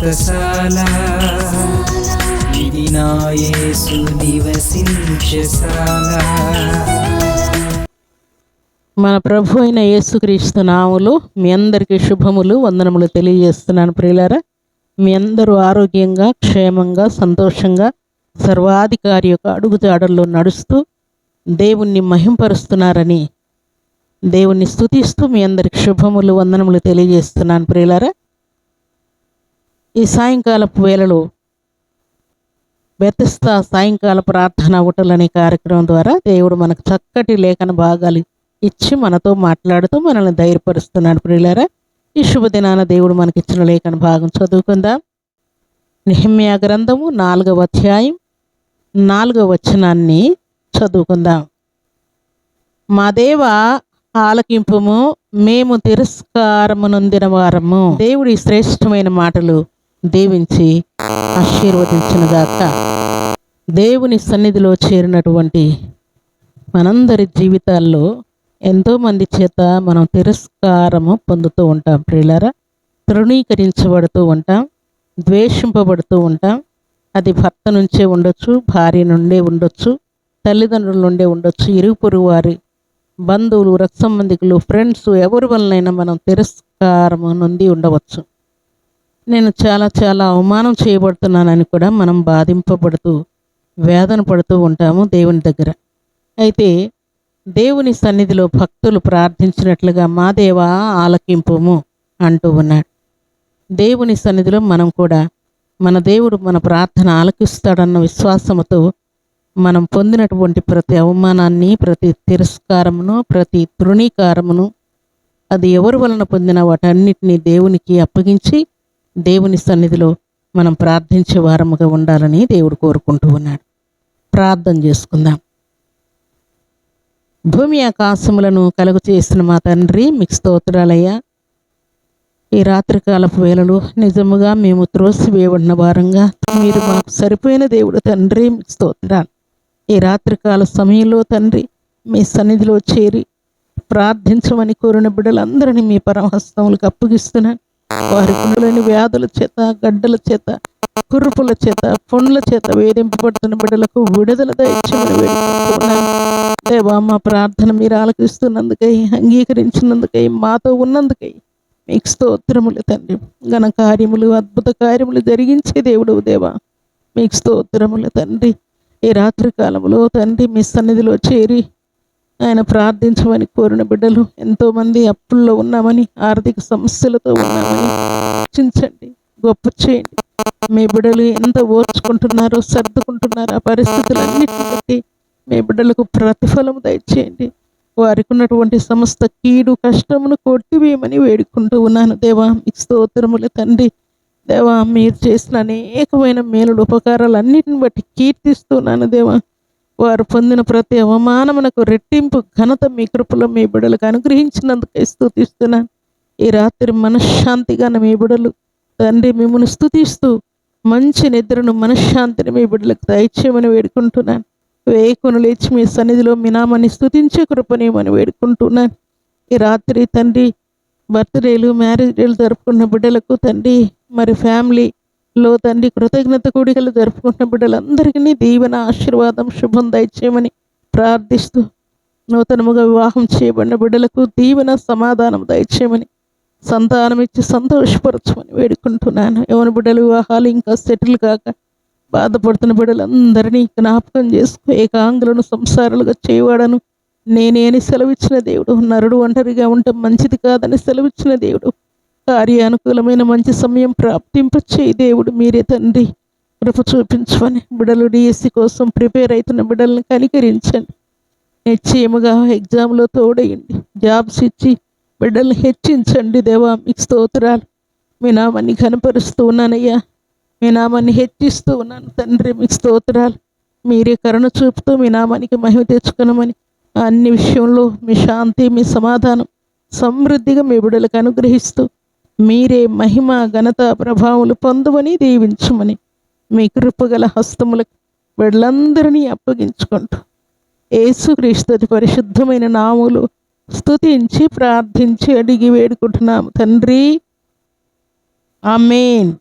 వ్రతశాల ఇది నివసించశాల మన ప్రభు అయిన యేసుక్రీస్తు నాములు మీ అందరికీ శుభములు వందనములు తెలియజేస్తున్నాను ప్రియులారా. మీ అందరూ ఆరోగ్యంగా క్షేమంగా సంతోషంగా సర్వాధికారి యొక్క అడుగుజాడల్లో నడుస్తూ దేవుణ్ణి మహింపరుస్తున్నారని దేవుణ్ణి స్తుతిస్తూ మీ అందరికి శుభములు వందనములు తెలియజేస్తున్నాను ప్రియులారా. ఈ సాయంకాలపు వేళలో బెతస్త సాయంకాల ప్రార్థన ఊటలు అనే కార్యక్రమం ద్వారా దేవుడు మనకు చక్కటి లేఖన భాగాలు ఇచ్చి మనతో మాట్లాడుతూ మనల్ని ధైర్యపరుస్తున్నాడు. ప్రియులారా ఈ శుభదినాన దేవుడు మనకి ఇచ్చిన లేఖన భాగం చదువుకుందాం. నిహమ్యా గ్రంథము నాలుగవ అధ్యాయం నాలుగవ వచనాన్ని చదువుకుందాం. మా దేవ ఆలకింపుము మేము తిరస్కారము నొందిన వారము. దేవుడి శ్రేష్టమైన మాటలు దీవించి ఆశీర్వదించినగాక దేవుని సన్నిధిలో చేరినటువంటి మనందరి జీవితాల్లో ఎంతోమంది చేత మనం తిరస్కారము పొందుతూ ఉంటాం. ప్రియులరా తృణీకరించబడుతూ ఉంటాం ద్వేషింపబడుతూ ఉంటాం. అది భర్త నుంచే ఉండొచ్చు భార్య నుండే ఉండొచ్చు తల్లిదండ్రుల నుండే ఉండొచ్చు ఇరుగు పొరుగు వారి బంధువులు రక్త సంబంధికులు ఫ్రెండ్స్ ఎవరి వలనైనా మనం తిరస్కారము నుండి ఉండవచ్చు. నేను చాలా చాలా అవమానం చేయబడుతున్నానని కూడా మనం బాధింపబడుతూ వేదన పడుతూ ఉంటాము దేవుని దగ్గర. అయితే దేవుని సన్నిధిలో భక్తులు ప్రార్థించినట్లుగా మా దేవా ఆలకింపుము అంటూ ఉన్నాడు. దేవుని సన్నిధిలో మనం కూడా మన దేవుడు మన ప్రార్థన ఆలకిస్తాడన్న విశ్వాసముతో మనం పొందినటువంటి ప్రతి అవమానాన్ని ప్రతి తిరస్కారమును ప్రతి తృణీకారమును అది ఎవరి వలన పొందిన వాటన్నిటినీ దేవునికి అప్పగించి దేవుని సన్నిధిలో మనం ప్రార్థించే వారముగా ఉండాలని దేవుడు కోరుకుంటూ ఉన్నాడు. ప్రార్థన చేసుకుందాం. భూమి ఆకాశములను కలుగు చేసిన మా తండ్రి మీకు స్తోత్రాలయ్యా. ఈ రాత్రికాలపు వేళలు నిజముగా మేము త్రోసివేయబడిన వారంగా మీరు మాకు సరిపోయిన దేవుడు తండ్రి మీకు స్తోత్రాలు. ఈ రాత్రికాల సమయంలో తండ్రి మీ సన్నిధిలో చేరి ప్రార్థించమని కోరిన బిడ్డలందరినీ మీ పరమహస్తములకు అప్పగిస్తున్నాను. వారి గుండెలోని వ్యాధుల చేత గడ్డల చేత కురుపుల చేత పుండ్ల చేత వేధింపబడుతున్న బిడ్డలకు విడుదల దయచేమని వేడుకుంటున్నాను. దేవా మా ప్రార్థన మీరు ఆలకిస్తున్నందుకై అంగీకరించినందుకై మాతో ఉన్నందుకై మీకు స్తోత్రములు తండ్రి. ఘన కార్యములు అద్భుత కార్యములు జరిగించే దేవుడు దేవా మీకు స్తోత్రములు తండ్రి. ఈ రాత్రి కాలంలో తండ్రి మీ సన్నిధిలో చేరి ఆయన ప్రార్థించమని కోరిన బిడ్డలు ఎంతోమంది అప్పుల్లో ఉన్నామని ఆర్థిక సమస్యలతో ఉన్నామని. రక్షించండి గొప్ప చేయండి. మీ బిడ్డలు ఎంత ఓర్చుకుంటున్నారో సర్దుకుంటున్నారో ఆ పరిస్థితులన్నిటిని బట్టి మీ బిడ్డలకు ప్రతిఫలం దయచేయండి. వారికి ఉన్నటువంటి సమస్త కీడు కష్టమును కొట్టివేయమని వేడుకుంటూ ఉన్నాను. దేవా మీకు స్తోత్రములు తండ్రి. దేవా మీరు చేసిన అనేకమైన మేలుడు ఉపకారాలు అన్నిటిని బట్టి కీర్తిస్తున్నాను దేవా. వారు పొందిన ప్రతి అవమానమునకు రెట్టింపు ఘనత మీ కృపలో మీ బిడలకు అనుగ్రహించినందుకే స్థుతిస్తున్నాను ఈ రాత్రి మనశ్శాంతిగా మీ బిడలు తండ్రి మిమ్మల్ని స్థుతిస్తూ మంచి నిద్రను మనశ్శాంతిని మీ బిడ్డలకు దయచేయమని వేడుకుంటున్నాను. వేకును లేచి మీ సన్నిధిలో మీ నామాన్ని స్థుతించే కృపనేమని వేడుకుంటున్నాను. ఈ రాత్రి తండ్రి బర్త్డేలు మ్యారేజ్ డేలు జరుపుకున్న బిడ్డలకు తండ్రి మరి ఫ్యామిలీ లో తండ్రి కృతజ్ఞత కూడికలు జరుపుకుంటున్న బిడ్డలందరికీ దీవెన ఆశీర్వాదం శుభం దయచేయమని ప్రార్థిస్తూ నూతనముగా వివాహం చేయబడిన బిడ్డలకు దీవెన సమాధానం దయచేయమని సంతానం ఇచ్చి సంతోషపరచమని వేడుకుంటున్నాను. ఎవరి బిడ్డల వివాహాలు ఇంకా సెటిల్ కాక బాధపడుతున్న బిడ్డలందరినీ జ్ఞాపకం చేసుకో ఏకాంగులను సంసారాలుగా చేయవాడను నేనే అని సెలవిచ్చిన దేవుడు. నరుడు ఒంటరిగా ఉండటం మంచిది కాదని సెలవిచ్చిన దేవుడు. కార్యానుకూలమైన మంచి సమయం ప్రాప్తింప దేవుడు మీరే తండ్రి. కృప చూపించమని బిడలు డిఎస్సి కోసం ప్రిపేర్ అవుతున్న బిడ్డలను కనికరించండి. నిశ్చయముగా ఎగ్జామ్లో తోడయండి జాబ్స్ ఇచ్చి బిడ్డల్ని హెచ్చించండి దేవా మీకు స్తోత్రాలు. మీ నామాన్ని కనపరుస్తూ ఉన్నానయ్యా. మీ నామాన్ని హెచ్చిస్తూ ఉన్నాను తండ్రి మీకు స్తోత్రాలు. మీరే కరుణ చూపుతూ మీ నామానికి మహిమ తెచ్చుకునమని అన్ని విషయంలో మీ శాంతి మీ సమాధానం సమృద్ధిగా మీ బిడ్డలకు అనుగ్రహిస్తూ మీరే మహిమ ఘనత ప్రభావములు పొందువని దీవించమని మీ కృపగల హస్తములకు బిడ్డలందరినీ అప్పగించుకుంటూ ఏసుక్రీస్తుది పరిశుద్ధమైన నాములు స్తుతించి ప్రార్థించి అడిగి వేడుకుంటున్నాము. తండ్రి ఆమెన్.